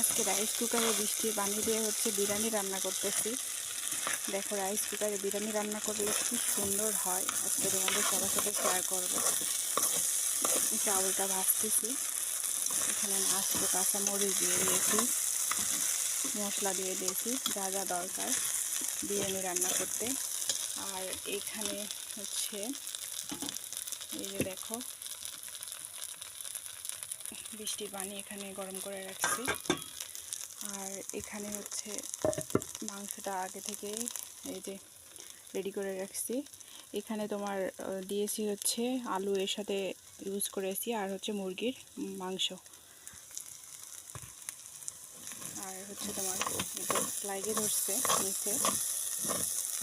আজকে রাইস কুকারে বৃষ্টি, পানি দিয়ে হচ্ছে বিরিয়ানি রান্না করতেছি। দেখো রাইস কুকারে বিরিয়ানি রান্না করলে খুব সুন্দর হয়। আজকে তোমাদের সবার সাথে শেয়ার করব। চাউলটা ভাজতেছি। এখানে মাস্ত কাঁচা মরিচ দিয়ে দিয়েছি। মশলা দিয়ে দিয়েছি, যা যা দরকার বিরিয়ানি রান্না করতে। আর এখানে হচ্ছে, এই যে দেখো বৃষ্টির পানি এখানে গরম করে রাখছি। আর এখানে হচ্ছে মাংসটা আগে থেকেই এই যে রেডি করে রাখছি। এখানে তোমার দিয়েছি হচ্ছে আলু এর সাথে ইউজ করেছি আর হচ্ছে মুরগির মাংস। আর হচ্ছে তোমার লাইগে ধরছে নিচে।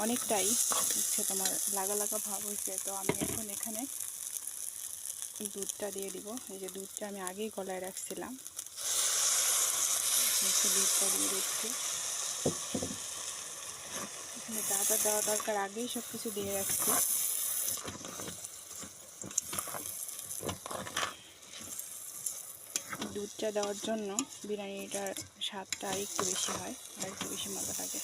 অনেকটাই হচ্ছে তোমার লাগা লাগা ভাব হয়েছে। তো আমি এখন এখানে দুধটা দিয়ে দিব। এই যে দুধটা আমি আগেই গলায় রাখছিলাম। দুধটা দিয়ে দিচ্ছি। এখানে যা দেওয়া দরকার আগেই সব কিছু দিয়ে রাখছি। দুধটা দেওয়ার জন্য বিরিয়ানিটার স্বাদটা আর একটু বেশি হয় আর একটু বেশি মজা লাগে।